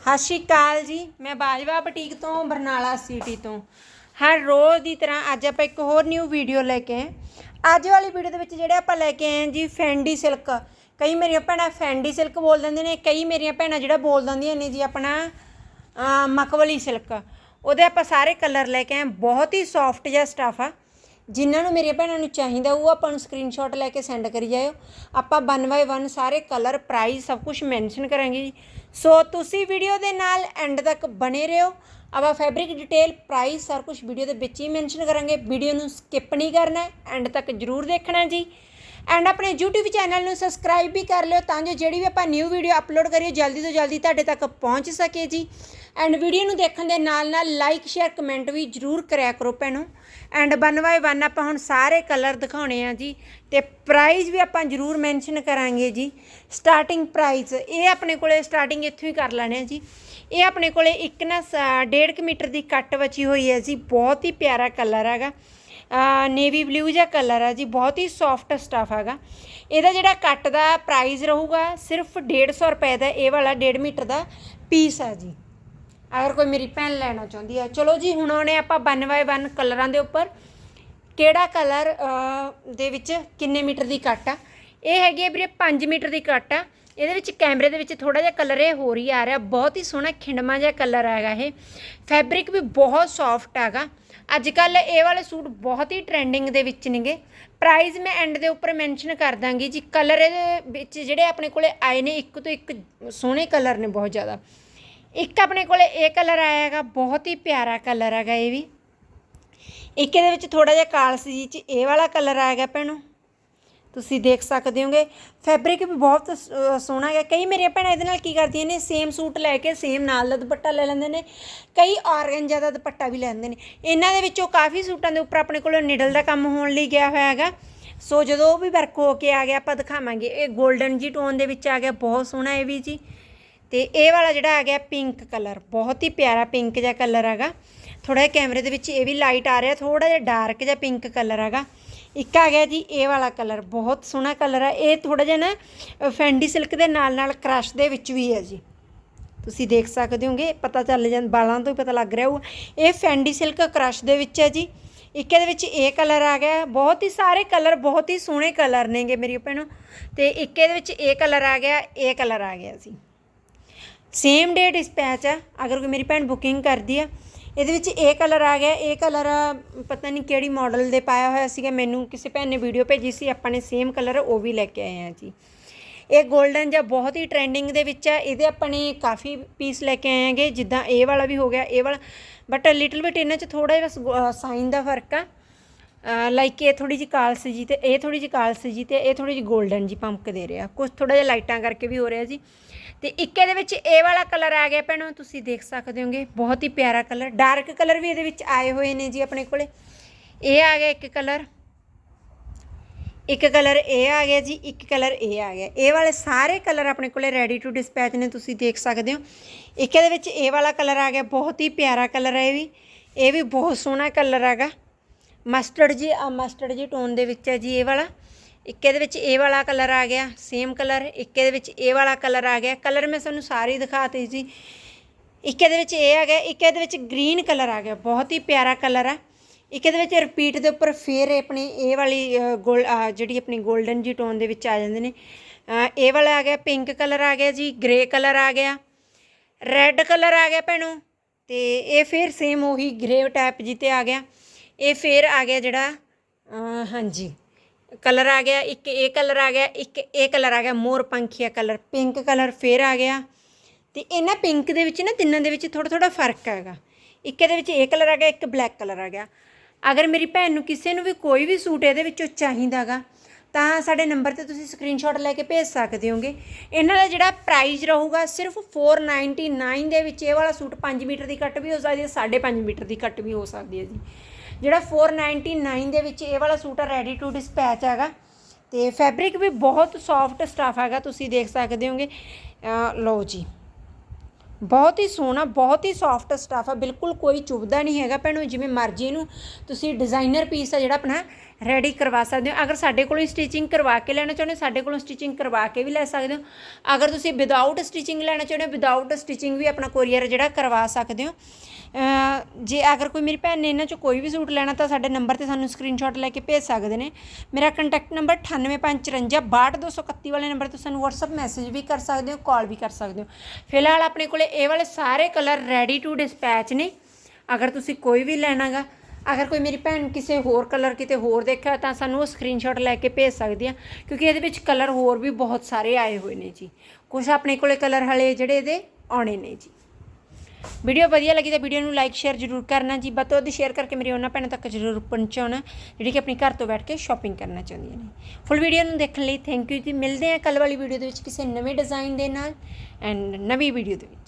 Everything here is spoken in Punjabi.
ਸਤਿ ਸ਼੍ਰੀ ਅਕਾਲ ਜੀ। ਮੈਂ ਬਾਜਵਾ ਬੁਟੀਕ ਤੋਂ ਬਰਨਾਲਾ ਸਿਟੀ ਤੋਂ। ਹਰ ਰੋਜ਼ ਦੀ ਤਰ੍ਹਾਂ ਅੱਜ ਆਪਾਂ ਇੱਕ ਹੋਰ ਨਿਊ ਵੀਡੀਓ ਲੈ ਕੇ ਆਏ ਅੱਜ ਵਾਲੀ ਵੀਡੀਓ ਦੇ ਵਿੱਚ ਜਿਹੜੇ ਆਪਾਂ ਲੈ ਕੇ ਆਏ ਹਾਂ ਜੀ ਫੈਂਡੀ ਸਿਲਕ ਕਈ ਮੇਰੀਆਂ ਭੈਣਾਂ ਫੈਂਡੀ ਸਿਲਕ ਬੋਲ ਦਿੰਦੇ ਨੇ ਕਈ ਮੇਰੀਆਂ ਭੈਣਾਂ ਜਿਹੜਾ ਬੋਲ ਦਿੰਦੀਆਂ ਨੇ ਜੀ ਆਪਣਾ ਅਹ, ਸਿਲਕ ਉਹਦੇ ਆਪਾਂ ਸਾਰੇ ਕਲਰ ਲੈ ਕੇ ਆਏ ਬਹੁਤ ਹੀ ਸੌਫਟ ਜਿਹਾ ਸਟਫ ਆ। ਜਿਨ੍ਹਾਂ ਨੂੰ ਮੇਰੀਆਂ ਭੈਣਾਂ ਨੂੰ ਚਾਹੀਦਾ ਉਹ ਆਪਾਂ ਨੂੰ ਸਕਰੀਨਸ਼ਾਟ ਲੈ ਕੇ ਸੈਂਡ ਕਰੀ ਜਾਇਓ। ਆਪਾਂ 1 ਬਾਏ 1 ਸਾਰੇ ਕਲਰ ਪ੍ਰਾਈਸ ਸਭ ਕੁਝ ਮੈਂਸ਼ਨ ਕਰਾਂਗੇ ਜੀ। ਸੋ ਤੁਸੀਂ ਵੀਡੀਓ ਦੇ ਨਾਲ ਐਂਡ ਤੱਕ ਬਣੇ ਰਹੋ। ਆਪਾਂ ਫੈਬਰਿਕ ਡਿਟੇਲ ਪ੍ਰਾਈਸ ਸਾਰਾ ਕੁਝ ਵੀਡੀਓ ਦੇ ਵਿੱਚ ਹੀ ਮੈਂਸ਼ਨ ਕਰਾਂਗੇ। ਵੀਡੀਓ ਨੂੰ ਸਕਿਪ ਨਹੀਂ ਕਰਨਾ ਐਂਡ ਤੱਕ ਜਰੂਰ ਦੇਖਣਾ ਜੀ। ਐਂਡ ਆਪਣੇ YouTube ਚੈਨਲ ਨੂੰ ਸਬਸਕ੍ਰਾਈਬ ਵੀ ਕਰ ਲਿਓ ਤਾਂ ਜੋ ਜਿਹੜੀ ਵੀ ਆਪਾਂ ਨਿਊ ਵੀਡੀਓ ਅਪਲੋਡ ਕਰੀਏ, ਜਲਦੀ ਤੋਂ ਜਲਦੀ ਤੁਹਾਡੇ ਤੱਕ ਪਹੁੰਚ ਸਕੇ ਜੀ। ਐਂਡ ਵੀਡੀਓ ਨੂੰ ਦੇਖਣ ਦੇ ਨਾਲ ਨਾਲ ਲਾਈਕ ਸ਼ੇਅਰ ਕਮੈਂਟ ਵੀ ਜਰੂਰ ਕਰਿਆ ਕਰੋ ਭੈਣੋ। ਐਂਡ ਵਨ ਬਾਏ ਵਨ ਆਪਾਂ ਹੁਣ ਸਾਰੇ ਕਲਰ ਦਿਖਾਉਣੇ ਆ ਜੀ। ਤੇ ਪ੍ਰਾਈਸ ਵੀ ਆਪਾਂ ਜਰੂਰ ਮੈਂਸ਼ਨ ਕਰਾਂਗੇ ਜੀ। ਸਟਾਰਟਿੰਗ ਪ੍ਰਾਈਸ ਇਹ ਆਪਣੇ ਕੋਲੇ ਸਟਾਰਟਿੰਗ ਇੱਥੋਂ ਹੀ ਕਰ ਲੈਣੇ ਆ ਜੀ। ਇਹ ਆਪਣੇ ਕੋਲੇ ਇੱਕ ਨਾ 1.5 ਮੀਟਰ ਦੀ ਕੱਟ ਬਚੀ ਹੋਈ ਹੈ ਜੀ। ਬਹੁਤ ਹੀ ਪਿਆਰਾ ਕਲਰ ਹੈਗਾ। ਨੇਵੀ ਬਲੂ ਜਿਹਾ ਕਲਰ ਆ ਜੀ, ਬਹੁਤ ਹੀ ਸੌਫਟ ਸਟਫ ਹੈਗਾ। ਇਹਦਾ ਜਿਹੜਾ ਕੱਟ ਦਾ ਪ੍ਰਾਈਸ ਰਹੂਗਾ, ਸਿਰਫ 150 ਰੁਪਏ ਦਾ ਇਹ ਵਾਲਾ 1.5 ਮੀਟਰ ਦਾ ਪੀਸ ਆ ਜੀ। ਅਗਰ ਕੋਈ ਮੇਰੀ ਭੈਣ ਲੈਣਾ ਚਾਹੁੰਦੀ ਹੈ ਚਲੋ ਜੀ, ਹੁਣ ਆਉਣੇ ਆਪਾਂ 1 ਬਾਏ 1 ਕਲਰਾਂ ਦੇ ਉੱਪਰ। ਕਿਹੜਾ ਕਲਰ ਦੇ ਵਿੱਚ ਕਿੰਨੇ ਮੀਟਰ ਦੀ ਕੱਟ ਆ? ਇਹ ਹੈਗੀ ਹੈ ਵੀਰੇ 5 ਮੀਟਰ ਦੀ ਕੱਟ ਆ। ਇਹਦੇ ਵਿੱਚ ਕੈਮਰੇ ਦੇ ਵਿੱਚ ਥੋੜਾ ਜਿਹਾ ਕਲਰ ਇਹ ਹੋਰ ਹੀ ਆ ਰਿਹਾ। ਬਹੁਤ ਹੀ ਸੋਹਣਾ ਖਿੰਡਮਾ ਜਿਹਾ ਕਲਰ ਹੈਗਾ ਇਹ। ਫੈਬਰਿਕ ਵੀ ਬਹੁਤ ਸੌਫਟ ਹੈਗਾ। ਅੱਜ ਕੱਲ ਇਹ ਵਾਲੇ ਸੂਟ ਬਹੁਤ ਹੀ ਟ੍ਰੈਂਡਿੰਗ ਦੇ ਵਿੱਚ ਨੇਗੇ। ਪ੍ਰਾਈਸ ਮੈਂ ਐਂਡ ਦੇ ਉੱਪਰ ਮੈਂਸ਼ਨ ਕਰ ਦਾਂਗੀ ਜੀ। ਕਲਰ ਇਹਦੇ ਵਿੱਚ ਜਿਹੜੇ ਆਪਣੇ ਕੋਲੇ ਆਏ ਨੇ, ਇੱਕ ਤੋਂ ਇੱਕ ਸੋਹਣੇ ਕਲਰ ਨੇ ਬਹੁਤ ਜ਼ਿਆਦਾ। ਇੱਕ ਆਪਣੇ ਕੋਲੇ ਇਹ ਕਲਰ ਆਇਆ ਹੈਗਾ, ਬਹੁਤ ਹੀ ਪਿਆਰਾ ਕਲਰ ਹੈਗਾ ਇਹ ਵੀ। ਇੱਕ ਇਹਦੇ ਵਿੱਚ ਥੋੜਾ ਜਿਹਾ ਕਾਲਸ ਜੀ ਚ ਇਹ ਵਾਲਾ ਕਲਰ ਆਇਆ ਆਏਗਾ ਭੈਣੋ। ਤੁਸੀਂ ਦੇਖ ਸਕਦੇ ਹੋਗੇ। ਫੈਬਰਿਕ ਵੀ ਬਹੁਤ ਸ- ਸੋਹਣਾ ਹੈ ਕਈ ਮੇਰੀਆਂ ਭੈਣਾਂ ਇਹਦੇ ਨਾਲ ਕੀ ਕਰਦੀਆਂ ਨੇ ਸੇਮ ਸੂਟ ਲੈ ਕੇ ਸੇਮ ਨਾਲ ਦਾ ਦੁਪੱਟਾ ਲੈ ਲੈਂਦੇ ਨੇ। ਕਈ ਔਰਗੰਜਾ ਦਾ ਦੁਪੱਟਾ ਵੀ ਲੈਂਦੇ ਨੇ। ਇਹਨਾਂ ਦੇ ਵਿੱਚੋਂ ਕਾਫੀ ਸੂਟਾਂ ਦੇ ਉੱਪਰ ਆਪਣੇ ਕੋਲ ਨਿਡਲ ਦਾ ਕੰਮ ਹੋਣ ਲਈ ਗਿਆ ਹੋਇਆ ਹੈਗਾ। ਸੋ ਜਦੋਂ ਉਹ ਵੀ ਵਰਕ ਹੋ ਕੇ ਆ ਗਿਆ, ਆਪਾਂ ਦਿਖਾਵਾਂਗੇ। ਇਹ 골ਡਨ ਜੀ ਟੋਨ ਦੇ ਵਿੱਚ ਆ ਗਿਆ। ਬਹੁਤ ਸੋਹਣਾ ਇਹ ਵੀ ਜੀ। ਤੇ ਇਹ ਵਾਲਾ ਜਿਹੜਾ ਆ ਗਿਆ ਪਿੰਕ ਕਲਰ ਬਹੁਤ ਹੀ ਪਿਆਰਾ ਪਿੰਕ ਜਿਹਾ ਕਲਰ ਹੈਗਾ। ਥੋੜਾ ਜਿਹਾ ਕੈਮਰੇ ਦੇ ਵਿੱਚ ਇਹ ਵੀ ਲਾਈਟ ਆ ਰਿਹਾ। ਥੋੜਾ ਜਿਹਾ ਡਾਰਕ ਜਿਹਾ ਪਿੰਕ ਕਲਰ ਹੈਗਾ। ਇੱਕ ਆ ਗਿਆ ਜੀ, ਇਹ ਵਾਲਾ ਕਲਰ, ਬਹੁਤ ਸੋਹਣਾ ਕਲਰ ਹੈ ਇਹ ਥੋੜਾ ਜਿਹਾ ਨਾ ਫੈਂਡੀ ਸਿਲਕ ਦੇ ਨਾਲ ਨਾਲ ਕ੍ਰਸ਼ ਦੇ ਵਿੱਚ ਵੀ ਹੈ ਜੀ। ਤੁਸੀਂ ਦੇਖ ਸਕਦੇ ਹੋਗੇ, ਪਤਾ ਚੱਲ ਜਾਂ ਬਾਲਾਂ ਤੋਂ ਹੀ ਪਤਾ ਲੱਗ ਰਿਹਾ ਹੋਊ ਇਹ ਫੈਂਡੀ ਸਿਲਕ ਕ੍ਰਸ਼ ਦੇ ਵਿੱਚ ਹੈ ਜੀ। ਇੱਕ ਇਹਦੇ ਵਿੱਚ ਇਹ ਕਲਰ ਆ ਗਿਆ। ਬਹੁਤ ਹੀ ਸਾਰੇ ਕਲਰ, ਬਹੁਤ ਹੀ ਸੋਹਣੇ ਕਲਰ ਨੇਗੇ ਮੇਰੀ ਭੈਣੋ। ਤੇ ਇੱਕ ਇਹਦੇ ਵਿੱਚ ਇਹ ਕਲਰ ਆ ਗਿਆ, ਇਹ ਕਲਰ ਆ ਗਿਆ ਸੀ ਸੇਮ ਡੇ ਡਿਸਪੈਚ ਆ। ਅਗਰ ਕੋਈ ਮੇਰੀ ਭੈਣ ਬੁਕਿੰਗ ਕਰਦੀ ਆ ਇਹਦੇ ਵਿੱਚ ਇਹ ਕਲਰ ਆ ਗਿਆ, ਇਹ ਕਲਰ ਪਤਾ ਨਹੀਂ ਕਿਹੜੀ ਮਾਡਲ ਦੇ ਪਾਇਆ ਹੋਇਆ ਸੀਗਾ, ਮੈਨੂੰ ਕਿਸੇ ਭੈਣ ਨੇ ਵੀਡੀਓ ਭੇਜੀ ਸੀ, ਆਪਾਂ ਨੇ ਸੇਮ ਕਲਰ ਉਹ ਵੀ ਲੈ ਕੇ ਆਏ ਆ ਜੀ। ਇਹ 골ਡਨ ਜਾਂ ਬਹੁਤ ਹੀ ਟ੍ਰੈਂਡਿੰਗ ਦੇ ਵਿੱਚ ਆ, ਇਹਦੇ ਆਪਾਂ ਨੇ ਕਾਫੀ ਪੀਸ ਲੈ ਕੇ ਆਏ ਆਂਗੇ ਜਿੱਦਾਂ ਇਹ ਵਾਲਾ ਵੀ ਹੋ ਗਿਆ, ਇਹ ਵਾਲਾ ਬਟ ਲਿਟਲ ਬਿਟ ਇਹਨਾਂ 'ਚ ਥੋੜਾ ਜਿਹਾ ਸਾਈਨ ਦਾ ਫ਼ਰਕ ਆ। ਲਾਈਕ ਇਹ ਥੋੜੀ ਜਿਹੀ ਕਾਲਸ ਜੀ ਤੇ, ਇਹ ਥੋੜੀ ਜਿਹੀ ਕਾਲਸ ਜੀ ਤੇ ਇਹ ਥੋੜੀ ਜਿਹੀ 골ਡਨ ਜੀ ਪੰਪ ਦੇ ਰਿਹਾ ਕੁਝ ਥੋੜਾ ਜਿਹਾ ਲਾਈਟਾਂ ਕਰਕੇ ਵੀ ਹੋ ਰਿਹਾ ਜੀ। ਤੇ ਇੱਕ ਦੇ ਵਿੱਚ ਇਹ ਵਾਲਾ ਕਲਰ ਆ ਗਿਆ ਭੈਣੋ, ਤੁਸੀਂ ਦੇਖ ਸਕਦੇ ਹੋਗੇ, ਬਹੁਤ ਹੀ ਪਿਆਰਾ ਕਲਰ, ਡਾਰਕ ਕਲਰ ਵੀ ਇਹਦੇ ਵਿੱਚ ਆਏ ਹੋਏ ਨੇ ਜੀ ਆਪਣੇ ਕੋਲੇ। ਇਹ ਆ ਗਿਆ ਇੱਕ ਕਲਰ ਇੱਕ ਕਲਰ ਇਹ ਆ ਗਿਆ ਜੀ, ਇੱਕ ਕਲਰ ਇਹ ਆ ਗਿਆ। ਇਹ ਵਾਲੇ ਸਾਰੇ ਕਲਰ ਆਪਣੇ ਕੋਲੇ ਰੈਡੀ ਟੂ ਡਿਸਪੈਚ ਨੇ, ਤੁਸੀਂ ਦੇਖ ਸਕਦੇ ਹੋ। ਇੱਕ ਇਹਦੇ ਵਿੱਚ ਇਹ ਵਾਲਾ ਕਲਰ ਆ ਗਿਆ, ਬਹੁਤ ਹੀ ਪਿਆਰਾ ਕਲਰ ਹੈ ਇਹ ਵੀ। ਇਹ ਵੀ ਬਹੁਤ ਸੋਹਣਾ ਕਲਰ ਹੈਗਾ। ਮਸਟਰਡ ਜੀ ਆ ਮਸਟਰਡ ਜੀ ਟੋਨ ਦੇ ਵਿੱਚ ਹੈ ਜੀ ਇਹ ਵਾਲਾ। ਇੱਕ ਇਹਦੇ ਵਿੱਚ ਇਹ ਵਾਲਾ ਕਲਰ ਆ ਗਿਆ ਸੇਮ ਕਲਰ ਇੱਕ ਇਹਦੇ ਵਿੱਚ ਇਹ ਵਾਲਾ ਕਲਰ ਆ ਗਿਆ। ਕਲਰ ਮੈਂ ਤੁਹਾਨੂੰ ਸਾਰੇ ਹੀ ਦਿਖਾਤੇ ਜੀ। ਇੱਕ ਇਹਦੇ ਵਿੱਚ ਇਹ ਆ ਗਿਆ, ਇੱਕ ਇਹਦੇ ਵਿੱਚ ਗ੍ਰੀਨ ਕਲਰ ਆ ਗਿਆ। ਬਹੁਤ ਹੀ ਪਿਆਰਾ ਕਲਰ ਆ। ਇੱਕ ਇਹਦੇ ਵਿੱਚ ਰਿਪੀਟ ਦੇ ਉੱਪਰ ਫੇਰ ਆਪਣੀ ਇਹ ਵਾਲੀ ਗੋਲ ਜਿਹੜੀ ਆਪਣੀ 골ਡਨ ਜੀ ਟੋਨ ਦੇ ਵਿੱਚ ਆ ਜਾਂਦੇ ਨੇ। ਇਹ ਵਾਲਾ ਆ ਗਿਆ ਪਿੰਕ ਕਲਰ ਆ ਗਿਆ ਜੀ ਗ੍ਰੇ ਕਲਰ ਆ ਗਿਆ। ਰੈੱਡ ਕਲਰ ਆ ਗਿਆ ਭੈਣੋ। ਤੇ ਇਹ ਫੇਰ ਸੇਮ ਉਹੀ ਗ੍ਰੇ ਟਾਈਪ ਜੀ ਤੇ ਆ ਗਿਆ। ਇਹ ਫੇਰ ਆ ਗਿਆ ਜਿਹੜਾ ਹਾਂਜੀ। ਕਲਰ ਆ ਗਿਆ, ਇੱਕ ਇਹ ਕਲਰ ਆ ਗਿਆ, ਇੱਕ ਇਹ ਕਲਰ ਆ ਗਿਆ, ਮੋਰ ਪੰਖੀਆ ਕਲਰ, ਪਿੰਕ ਕਲਰ ਫੇਰ ਆ ਗਿਆ। ਤੇ ਇਹਨਾਂ ਪਿੰਕ ਦੇ ਵਿੱਚ ਨਾ ਤਿੰਨਾਂ ਦੇ ਵਿੱਚ ਥੋੜਾ ਥੋੜਾ ਫ਼ਰਕ ਹੈਗਾ। ਇੱਕ ਇਹਦੇ ਵਿੱਚ ਇਹ ਕਲਰ ਆ ਗਿਆ, ਇੱਕ ਬਲੈਕ ਕਲਰ ਆ ਗਿਆ। ਅਗਰ ਮੇਰੀ ਭੈਣ ਨੂੰ ਕਿਸੇ ਨੂੰ ਵੀ ਕੋਈ ਵੀ ਸੂਟ ਇਹਦੇ ਵਿੱਚੋਂ ਚਾਹੀਦਾਗਾ ਤਾਂ ਸਾਡੇ ਨੰਬਰ ਤੇ ਤੁਸੀਂ ਸਕਰੀਨਸ਼ਾਟ ਲੈ ਕੇ ਭੇਜ ਸਕਦੇ ਹੋਗੇ। ਇਹਨਾਂ ਦਾ ਜਿਹੜਾ ਪ੍ਰਾਈਸ ਰਹੂਗਾ ਸਿਰਫ 499 ਦੇ ਵਿੱਚ ਇਹ ਵਾਲਾ ਸੂਟ 5 ਮੀਟਰ ਦੀ ਕੱਟ ਵੀ ਹੋ ਸਕਦੀ ਹੈ 5.5 ਮੀਟਰ ਦੀ ਕੱਟ ਵੀ ਹੋ ਸਕਦੀ ਹੈ ਜੀ। ਜਿਹੜਾ 499 ਦੇ ਵਿੱਚ ਇਹ ਵਾਲਾ ਸੂਟ ਆ ਰੈਡੀ ਟੂ ਡਿਸਪੈਚ ਹੈਗਾ। ਤੇ ਫੈਬਰਿਕ ਵੀ ਬਹੁਤ ਸੌਫਟ ਸਟਫ ਹੈਗਾ, ਤੁਸੀਂ ਦੇਖ ਸਕਦੇ ਹੋਗੇ। ਲਓ ਜੀ। ਬਹੁਤ ਹੀ ਸੋਹਣਾ, ਬਹੁਤ ਹੀ ਸੌਫਟ ਸਟਫ ਆ, ਬਿਲਕੁਲ ਕੋਈ ਚੁਭਦਾ ਨਹੀਂ ਹੈਗਾ ਭੈਣੋ, ਜਿਵੇਂ ਮਰਜ਼ੀ ਇਹਨੂੰ ਤੁਸੀਂ ਡਿਜ਼ਾਈਨਰ ਪੀਸ ਆ ਜਿਹੜਾ ਆਪਣਾ ਰੈਡੀ ਕਰਵਾ ਸਕਦੇ ਹੋ। ਅਗਰ ਸਾਡੇ ਕੋਲੋਂ ਸਟਿਚਿੰਗ ਕਰਵਾ ਕੇ ਲੈਣਾ ਚਾਹੁੰਦੇ ਹੋ, ਸਾਡੇ ਕੋਲੋਂ ਸਟਿਚਿੰਗ ਕਰਵਾ ਕੇ ਵੀ ਲੈ ਸਕਦੇ ਹੋ। ਅਗਰ ਤੁਸੀਂ ਵਿਦਆਊਟ ਸਟਿਚਿੰਗ ਲੈਣਾ ਚਾਹੁੰਦੇ ਹੋ ਵਿਦਆਊਟ ਸਟਿਚਿੰਗ ਵੀ ਆਪਣਾ ਕੋਰੀਅਰ ਜਿਹੜਾ ਕਰਵਾ ਸਕਦੇ ਹੋ। ਜੇ ਅਗਰ ਕੋਈ ਮੇਰੀ ਭੈਣ ਨੇ ਇਹਨਾਂ ਚੋਂ ਕੋਈ ਵੀ ਸੂਟ ਲੈਣਾ ਤਾਂ ਸਾਡੇ ਨੰਬਰ ਤੇ ਸਾਨੂੰ ਸਕਰੀਨਸ਼ਾਟ ਲੈ ਕੇ ਭੇਜ ਸਕਦੇ ਨੇ। ਮੇਰਾ ਕੰਟੈਕਟ ਨੰਬਰ 9854 ਵਾਲੇ ਨੰਬਰ ਤੋਂ ਸਾਨੂੰ WhatsApp ਮੈਸੇਜ ਵੀ ਕਰ ਸਕਦੇ ਹੋ ਕਾਲ ਵੀ ਕਰ ਸਕਦੇ ਹੋ। ਫਿਲਹਾਲ ਆਪਣੇ ਕੋਲੇ ਇਹ ਵਾਲੇ ਸਾਰੇ ਕਲਰ ਰੈਡੀ ਟੂ ਡਿਸਪੈਚ ਨੇ। ਅਗਰ ਤੁਸੀਂ ਕੋਈ ਵੀ ਲੈਣਾਗਾ, ਅਗਰ ਕੋਈ ਮੇਰੀ ਭੈਣ ਕਿਸੇ ਹੋਰ ਕਲਰ ਕਿਤੇ ਹੋਰ ਦੇਖਿਆ ਤਾਂ ਸਾਨੂੰ ਉਹ ਸਕਰੀਨਸ਼ਾਟ ਲੈ ਕੇ ਭੇਜ ਸਕਦੀ ਆ, ਕਿਉਂਕਿ ਇਹਦੇ ਵਿੱਚ ਕਲਰ ਹੋਰ ਵੀ ਬਹੁਤ ਸਾਰੇ ਆਏ ਹੋਏ ਨੇ ਜੀ। ਕੁਝ ਆਪਣੇ ਕੋਲੇ ਕਲਰ ਹਲੇ ਜਿਹੜੇ ਇਹਦੇ ਆਉਣੇ ਨੇ ਜੀ। ਵੀਡੀਓ ਵਧੀਆ ਲੱਗੀ ਤਾਂ ਵੀਡੀਓ ਨੂੰ ਲਾਈਕ ਸ਼ੇਅਰ ਜ਼ਰੂਰ ਕਰਨਾ ਜੀ। ਵੱਧ ਤੋਂ ਵੱਧ ਸ਼ੇਅਰ ਕਰਕੇ ਮੇਰੇ ਉਹਨਾਂ ਭੈਣਾਂ ਤੱਕ ਜ਼ਰੂਰ ਪਹੁੰਚਾਉਣਾ, ਜਿਹੜੀ ਕਿ ਆਪਣੀ ਘਰ ਤੋਂ ਬੈਠ ਕੇ ਸ਼ਾਪਿੰਗ ਕਰਨਾ ਚਾਹੁੰਦੀਆਂ ਨੇ। ਫੁੱਲ ਵੀਡੀਓ ਨੂੰ ਦੇਖਣ ਲਈ ਥੈਂਕ ਯੂ ਜੀ। ਮਿਲਦੇ ਹਾਂ ਕੱਲ ਵਾਲੀ ਵੀਡੀਓ ਦੇ ਵਿੱਚ ਕਿਸੇ ਨਵੇਂ ਡਿਜ਼ਾਈਨ ਦੇ ਨਾਲ ਐਂਡ ਨਵੀਂ ਵੀਡੀਓ ਦੇ ਵਿੱਚ।